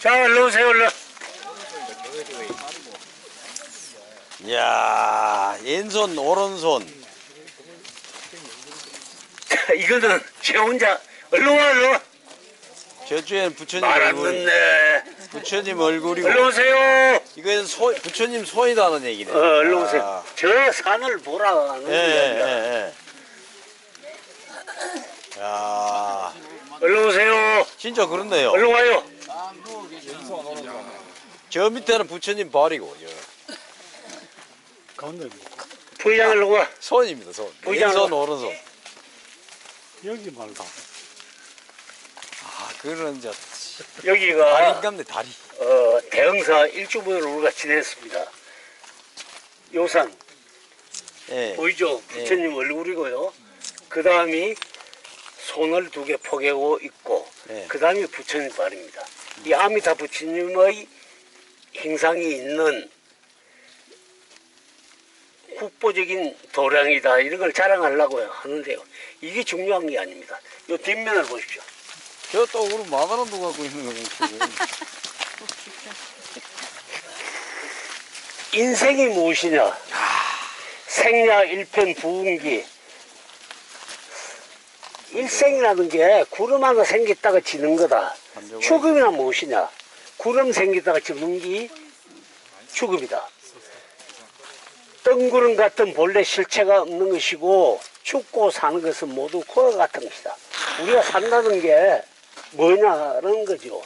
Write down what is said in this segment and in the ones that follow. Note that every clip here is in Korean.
자, 얼른 오세요, 얼른. 이야, 왼손, 오른손. 이거는 제 혼자, 얼른 와, 얼른 와. 저쪽에는 부처님 말 안 얼굴이, 듣네. 부처님 얼굴이고, 얼른 오세요. 이건 소, 부처님 손이라는 얘기네. 어, 얼른 오세요. 아, 저 산을 보라. 하는 예, 예. 예, 예. 야, 얼른 오세요. 진짜 그렇네요. 얼른 와요. 저 밑에는 부처님 발이고, 저. 가운데 부의장 얼른 와. 손입니다, 손. 부장. 왼손, 오른손. 여기 말다. 아, 그런 이제 여기가 다리인갑네, 다리. 어, 대흥사 일주분을 우리가 지냈습니다. 요산 예. 보이죠? 부처님 얼굴이고요. 그 다음이 손을 두 개 포개고 있고, 예. 그 다음이 부처님 발입니다. 이 아미타 부처님의 형상이 있는 국보적인 도량이다. 이런 걸 자랑하려고 하는데요. 이게 중요한 게 아닙니다. 이 뒷면을 보십시오. 저또 우리 마다람도 갖고 있는 지금. 인생이 무엇이냐? 생야 일편 부운기. 일생이라는 게 구름 하나 생겼다가 지는 거다. 죽음이란 무엇이냐? 구름 생겼다가 지는 게 죽음이다. 뜬구름 같은 본래 실체가 없는 것이고 죽고 사는 것은 모두 그와 같은 것이다. 우리가 산다는 게 뭐냐라는 거죠.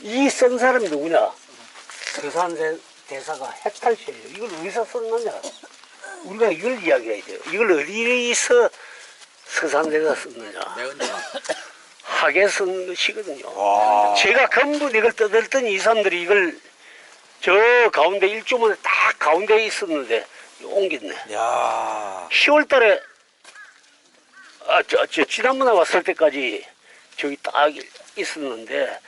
이 쓴 사람이 누구냐? 서산 대사가 해탈시예요. 이걸 어디서 썼느냐? 우리가 이걸 이야기해야 돼요. 이걸 어디서 서산대가 썼느냐? 하게 쓴 것이거든요. 와. 제가 전부 이걸 떠들더니 이 사람들이 이걸 저 가운데 일주문에 딱 가운데에 있었는데 옮겼네. 야 10월 달에 아, 저, 저 지난번에 왔을 때까지 저기 딱 있었는데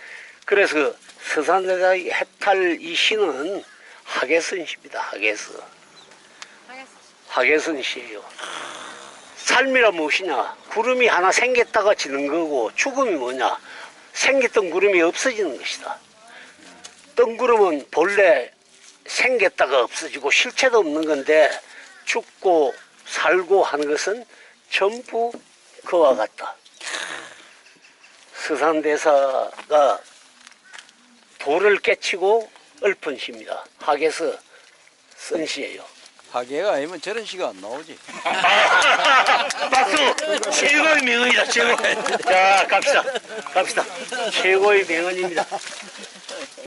그래서 서산대사의 해탈 이 시는 하계선 시입니다. 하계선. 하계선 시예요. 삶이란 무엇이냐? 구름이 하나 생겼다가 지는 거고 죽음이 뭐냐? 생겼던 구름이 없어지는 것이다. 뜬구름은 본래 생겼다가 없어지고 실체도 없는 건데 죽고 살고 하는 것은 전부 그와 같다. 서산대사가 돌을 깨치고 읊은 시입니다. 학에서 쓴 시예요. 하계가 아니면 저런 시가 안 나오지. 박수! 최고의 명언이다, 최고. 자, 갑시다. 갑시다. 최고의 명언입니다.